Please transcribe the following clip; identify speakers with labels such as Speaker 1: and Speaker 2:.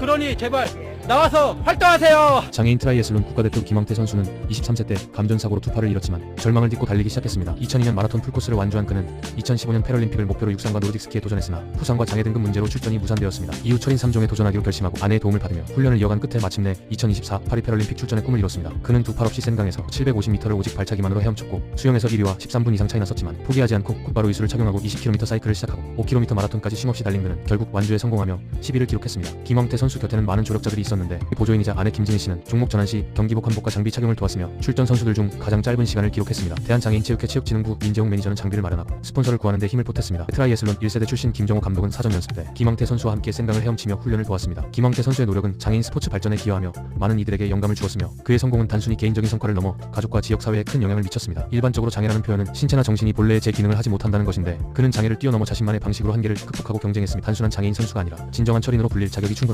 Speaker 1: 그러니 제발 나와서 활동하세요.
Speaker 2: 장애인 트라이애슬론 국가대표 김황태 선수는 23세 때 감전사고로 두 팔을 잃었지만 절망을 딛고 달리기 시작했습니다. 2002년 마라톤 풀코스를 완주한 그는 2015년 패럴림픽을 목표로 육상과 노르딕스키에 도전했으나 부상과 장애 등급 문제로 출전이 무산되었습니다. 이후 철인 3종에 도전하기로 결심하고 아내의 도움을 받으며 훈련을 이어간 끝에 마침내 2024 파리 패럴림픽 출전의 꿈을 이뤘습니다. 그는 두 팔 없이 센강에서 750m를 오직 발차기만으로 헤엄쳤고 수영에서 1위와 13분 이상 차이 났었지만 포기하지 않고 곧바로 의수를 착용하고 20km 사이클을 시작하고 5km 마라톤까지 쉼없이 달린 그는 결국 완주에 성공하며 10위를 기록했습니다. 김황태 선수 곁에는 많은 조력자들이 있었는데 보조인이자 아내 김진희 씨는 종목 전환 시 경기복 한복과 장비 착용을 도왔으며 출전 선수들 중 가장 짧은 시간을 기록했습니다. 대한장애인체육회 체육진흥부 민재홍 매니저는 장비를 마련하고 스폰서를 구하는 데 힘을 보탰습니다. 트라이애슬론 1세대 출신 김정호 감독은 사전 연습 때 김황태 선수와 함께 생강을 헤엄치며 훈련을 도왔습니다. 김황태 선수의 노력은 장애인 스포츠 발전에 기여하며 많은 이들에게 영감을 주었으며 그의 성공은 단순히 개인적인 성과를 넘어 가족과 지역 사회에 큰 영향을 미쳤습니다. 일반적으로 장애라는 표현은 신체나 정신이 본래의 제 기능을 하지 못한다는 것인데 그는 장애를 뛰어넘어 자신만의 방식으로 한계를 극복하고 경쟁했으며 단순한 장애인 선수가 아니라 진정한 철인으로 불릴 자격이 충분합니다.